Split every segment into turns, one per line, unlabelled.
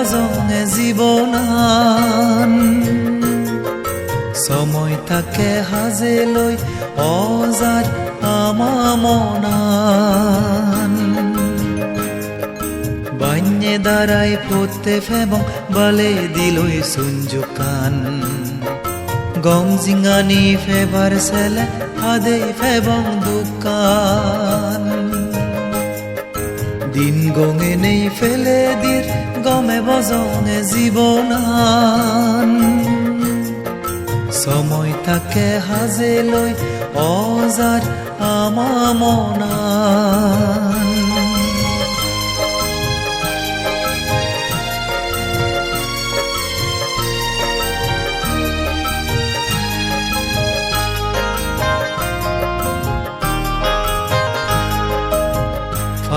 বজঙে জীৱনান। সময় তাকে হাজে লৈ অজাৰ আমা মনান। বান্যে দাঁড়াই পড়তে ফেবং বলে দিলই সুঞ্জুকান গম জিঙানি ফেবার সেলে হাদে ফেবং দোকান। দিন গঙে নেই ফেলে দির, গমে বজঙে জীৱনান সময় তাকে হাজে লৈ অজার আমা মনান।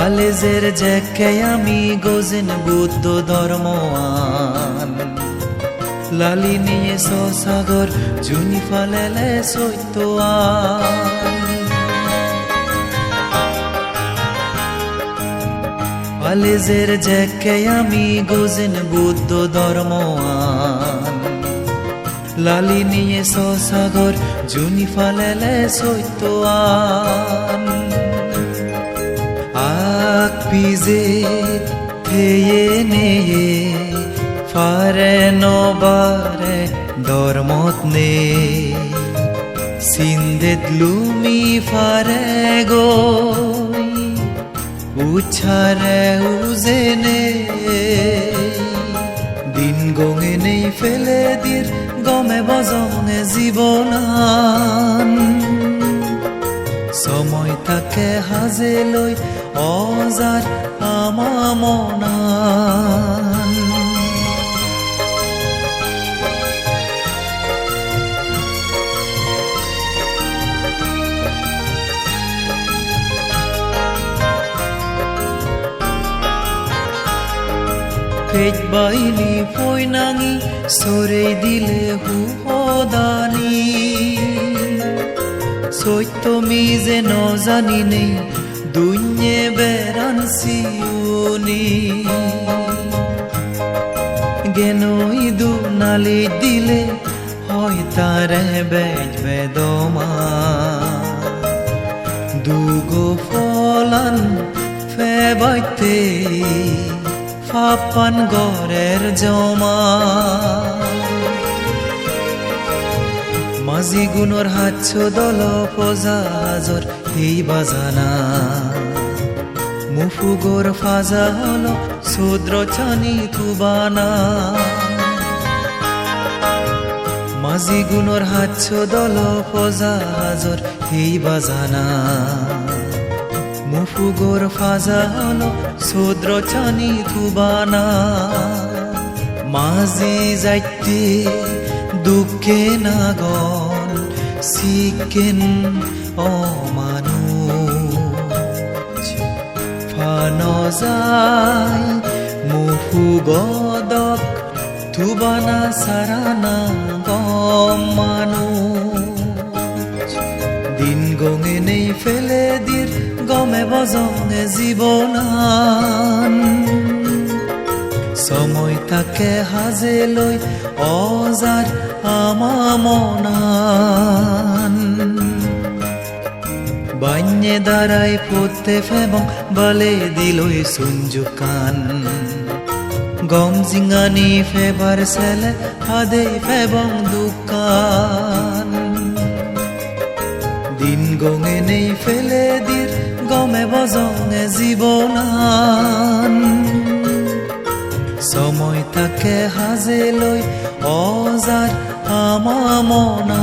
ফালেজের জ্যাকে আমি গোজেন বুদ্ধ ধর্ময়ান লালি নিয়ে সাগর জুনি ফালেলে সৈতোয়ান ফালেজের জ্যাকে আমি গোজেন বুদ্ধ ধর্ময়ান লালি নিয়ে সাগর জুনি ফালেলে সৈতোয়ান আক পিজে থেয়ে নেয়ে, ফারে নবারে ধর্মত নে। সিন্ধেত লুমি ফারে গো উচ্ছারে উজেনে দিন গঙে নেই ফেলে দির, গমে বজঙে জীৱনান সময় তাকে হাজে লৈ অজাৰ আমা মনান। পেট বাইলি চৰে দিলে সুসদানি সত্যমি যে নজানি নেই দুnye বেড়ান সিউনি গেনই দিলে হয় তারে বেজ বেদমা। দুগো ফলান ফেবাইতে, ফাপান গড়ের জমা। মাঝি গুণর হাতছ দল পজাজর এই বাজানা। মুফুগর ফাজা হল শূদ্র চানি তুবানা। মাঝি গুণর হাতছ দল পজাজর এই বাজানা। মুফুগর ফাজা হল শূদ্র চানি তুবানা। মাঝি যাইতে দুঃখে নাগন শিকেন অমানুষ। ফান যায় মুফু গদক থুবানা সারানা গম মানুষ। দিন গঙে নেই ফেলে দির, গমে বজঙে জীৱনান সময় তাকে হাজে লৈ অজাৰ আমা মনান। দাঁড়াই পড়তে ফেবং, বলে দিলই সুঞ্জুকান গম জিঙানি ফেবার সেলে হাদে ফেবং দোকান। দিন গঙে নেই ফেলে দির, গমে বজঙে জীৱনান সময় তাকে হাজে লৈ অজাৰ আমা মনান